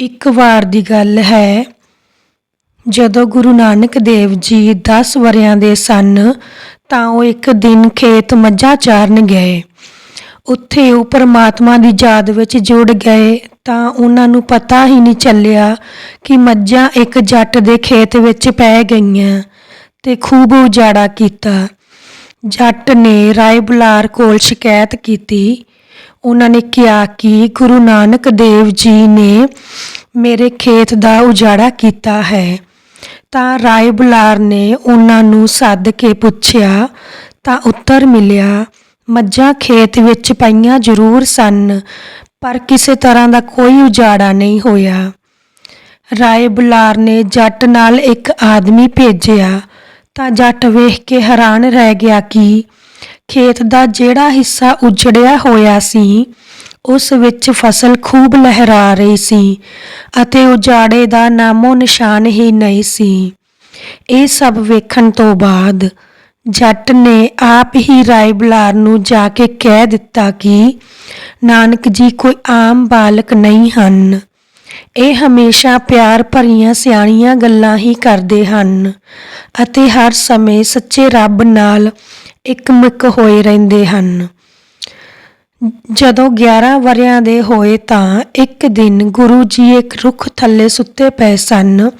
ਇੱਕ ਵਾਰ ਦੀ ਗੱਲ ਹੈ, ਜਦੋਂ ਗੁਰੂ ਨਾਨਕ ਦੇਵ ਜੀ 10 ਵਰਿਆਂ ਦੇ ਸਨ, ਤਾਂ ਉਹ ਇੱਕ ਦਿਨ ਖੇਤ ਮੱਝਾਂ ਚਾਰਨ ਗਏ। ਉੱਥੇ ਉਹ ਪਰਮਾਤਮਾ ਦੀ ਯਾਦ ਵਿੱਚ ਜੁੜ ਗਏ, ਤਾਂ ਉਹਨਾਂ ਨੂੰ ਪਤਾ ਹੀ ਨਹੀਂ ਚੱਲਿਆ ਕਿ ਮੱਝਾਂ ਇੱਕ ਜੱਟ ਦੇ ਖੇਤ ਵਿੱਚ ਪੈ ਗਈਆਂ ਤੇ ਖੂਬ ਉਜਾੜਾ ਕੀਤਾ। ਜੱਟ ਨੇ ਰਾਏ ਬੁਲਾਰ ਕੋਲ ਸ਼ਿਕਾਇਤ ਕੀਤੀ ਉਹਨਾਂ ਨੇ ਕਿਹਾ ਕਿ ਗੁਰੂ ਨਾਨਕ ਦੇਵ ਜੀ ਨੇ ਮੇਰੇ ਖੇਤ ਦਾ ਉਜਾੜਾ ਕੀਤਾ ਹੈ। ਤਾਂ ਰਾਏ ਬੁਲਾਰ ਨੇ ਉਹਨਾਂ ਨੂੰ ਸੱਦ ਕੇ ਪੁੱਛਿਆ, ਤਾਂ ਉੱਤਰ ਮਿਲਿਆ, ਮੱਝਾਂ ਖੇਤ ਵਿੱਚ ਪਈਆਂ ਜ਼ਰੂਰ ਸਨ, ਪਰ ਕਿਸੇ ਤਰ੍ਹਾਂ ਦਾ ਕੋਈ ਉਜਾੜਾ ਨਹੀਂ ਹੋਇਆ। ਰਾਏ ਬੁਲਾਰ ਨੇ ਜੱਟ ਨਾਲ ਇੱਕ ਆਦਮੀ ਭੇਜਿਆ, ਤਾਂ ਜੱਟ ਵੇਖ ਕੇ ਹੈਰਾਨ ਰਹਿ ਗਿਆ ਕਿ ਖੇਤ ਦਾ ਜਿਹੜਾ ਹਿੱਸਾ ਉਜੜਿਆ ਹੋਇਆ ਸੀ, ਉਸ ਵਿੱਚ ਫਸਲ ਖੂਬ ਲਹਿਰਾ ਰਹੀ ਸੀ ਅਤੇ ਉਜਾੜੇ ਦਾ ਨਾਮੋ ਨਿਸ਼ਾਨ ਹੀ ਨਹੀਂ ਸੀ। ਇਹ ਸਭ ਵੇਖਣ ਤੋਂ ਬਾਅਦ ਜੱਟ ਨੇ ਆਪ ਹੀ ਰਾਏ ਬੁਲਾਰ ਨੂੰ ਜਾ ਕੇ ਕਹਿ ਦਿੱਤਾ ਕਿ, ਨਾਨਕ ਜੀ ਕੋਈ ਆਮ ਬਾਲਕ ਨਹੀਂ ਹਨ। ਇਹ ਹਮੇਸ਼ਾ ਪਿਆਰ ਭਰੀਆਂ ਸਿਆਣੀਆਂ ਗੱਲਾਂ ਹੀ ਕਰਦੇ ਹਨ ਅਤੇ ਹਰ ਸਮੇਂ ਸੱਚੇ ਰੱਬ ਨਾਲ ਇਕਮਿਕ ਹੋਏ ਰਹਿੰਦੇ ਹਨ। ਜਦੋਂ 11 ਵਰਿਆਂ ਦੇ ਹੋਏ ਤਾਂ ਇੱਕ ਦਿਨ ਗੁਰੂ ਜੀ ਇੱਕ ਰੁੱਖ ਥੱਲੇ ਸੁੱਤੇ ਪਏ ਸਨ,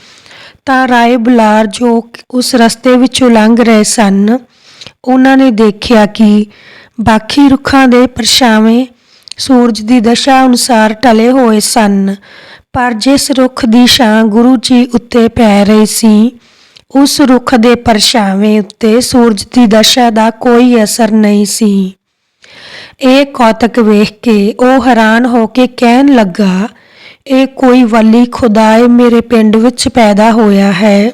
ਤਾਂ ਰਾਏ ਬੁਲਾਰ ਜੋ ਉਸ ਰਸਤੇ ਵਿੱਚੋਂ ਲੰਘ ਰਹੇ ਸਨ, ਉਹਨਾਂ ਨੇ ਦੇਖਿਆ ਕਿ ਬਾਕੀ ਰੁੱਖਾਂ ਦੇ ਪਰਛਾਵੇਂ ਸੂਰਜ ਦੀ ਦਸ਼ਾ ਅਨੁਸਾਰ ਢਲੇ ਹੋਏ ਸਨ ਪਰ ਜਿਸ ਰੁੱਖ ਦੀ ਛਾਂ ਗੁਰੂ ਜੀ ਉੱਤੇ ਪੈ ਰਹੀ ਸੀ, ਉਸ ਰੁੱਖ ਦੇ ਪਰਛਾਵੇਂ ਉੱਤੇ ਸੂਰਜ ਦੀ ਦਸ਼ਾ ਦਾ ਕੋਈ ਅਸਰ ਨਹੀਂ ਸੀ। ਇਹ ਕੌਤਕ ਵੇਖ ਕੇ ਉਹ ਹੈਰਾਨ ਹੋ ਕੇ ਕਹਿਣ ਲੱਗਾ, ਇਹ ਕੋਈ ਵਲੀ ਖੁਦਾਏ ਮੇਰੇ ਪਿੰਡ ਵਿੱਚ ਪੈਦਾ ਹੋਇਆ ਹੈ।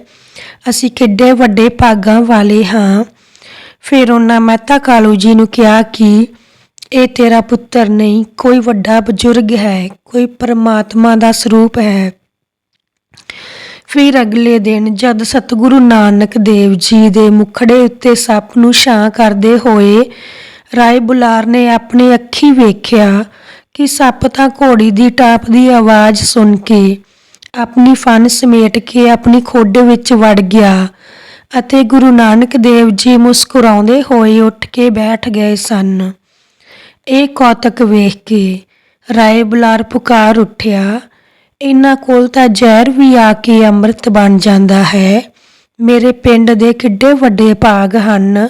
ਅਸੀਂ ਕਿੱਡੇ ਵੱਡੇ ਭਾਗਾਂ ਵਾਲੇ ਹਾਂ। ਫਿਰ ਉਹਨਾਂ ਮਹਿਤਾ ਕਾਲੂ ਜੀ ਨੂੰ ਕਿਹਾ ਕਿ ਇਹ ਤੇਰਾ ਪੁੱਤਰ ਨਹੀਂ, ਕੋਈ ਵੱਡਾ ਬਜ਼ੁਰਗ ਹੈ, ਕੋਈ ਪਰਮਾਤਮਾ ਦਾ ਸਰੂਪ ਹੈ। ਫਿਰ ਅਗਲੇ ਦਿਨ ਜਦ ਸਤਿਗੁਰੂ ਨਾਨਕ ਦੇਵ ਜੀ ਦੇ ਮੁਖੜੇ ਉੱਤੇ ਸੱਪ ਨੂੰ ਛਾਂ ਕਰਦੇ ਹੋਏ ਰਾਏ ਬੁਲਾਰ ਨੇ ਆਪਣੇ ਅੱਖੀ ਵੇਖਿਆ ਕਿ ਸੱਪ ਤਾਂ ਘੋੜੀ ਦੀ ਟਾਪ ਦੀ ਆਵਾਜ਼ ਸੁਣ ਕੇ ਆਪਣੀ ਫਨ ਸਮੇਟ ਕੇ ਆਪਣੀ ਖੋਡੇ ਵਿੱਚ ਵੜ ਗਿਆ ਅਤੇ ਗੁਰੂ ਨਾਨਕ ਦੇਵ ਜੀ ਮੁਸਕਰਾਉਂਦੇ ਹੋਏ ਉੱਠ ਕੇ ਬੈਠ ਗਏ ਸਨ। ਇਹ ਕੌਤਕ ਵੇਖ ਕੇ ਰਾਏ ਬੁਲਾਰ ਪੁਕਾਰ ਉੱਠਿਆ ਇਹਨਾਂ ਕੋਲ ਤਾਂ ਜ਼ਹਿਰ ਵੀ ਆ ਕੇ ਅੰਮ੍ਰਿਤ ਬਣ ਜਾਂਦਾ ਹੈ। ਮੇਰੇ ਪਿੰਡ ਦੇ ਕਿੱਡੇ ਵੱਡੇ ਭਾਗ ਹਨ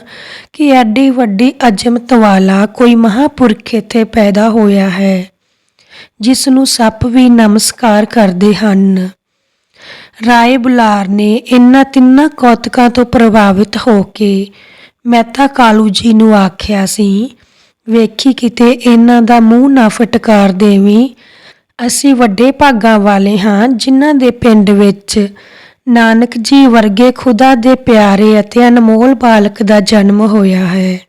ਕਿ ਐਡੀ ਵੱਡੀ ਅਜਮਤ ਵਾਲਾ ਕੋਈ ਮਹਾਪੁਰਖ ਇੱਥੇ ਪੈਦਾ ਹੋਇਆ ਹੈ, ਜਿਸ ਨੂੰ ਸੱਪ ਵੀ ਨਮਸਕਾਰ ਕਰਦੇ ਹਨ। ਰਾਏ ਬੁਲਾਰ ਨੇ ਇਹਨਾਂ ਤਿੰਨਾਂ ਕੌਤਕਾਂ ਤੋਂ ਪ੍ਰਭਾਵਿਤ ਹੋ ਕੇ ਮਹਿਤਾ ਕਾਲੂ ਜੀ ਨੂੰ ਆਖਿਆ ਸੀ ਵੇਖੀ ਕਿਤੇ ਇਹਨਾਂ ਦਾ ਮੂੰਹ ਨਾ ਫਟਕਾਰ ਦੇਵੀਂ। ਅਸੀਂ ਵੱਡੇ ਭਾਗਾਂ ਵਾਲੇ ਹਾਂ, ਜਿਨ੍ਹਾਂ ਦੇ ਪਿੰਡ ਵਿੱਚ ਨਾਨਕ ਜੀ ਵਰਗੇ ਖੁਦਾ ਦੇ ਪਿਆਰੇ ਅਤੇ ਅਨਮੋਲ ਬਾਲਕ ਦਾ ਜਨਮ ਹੋਇਆ ਹੈ।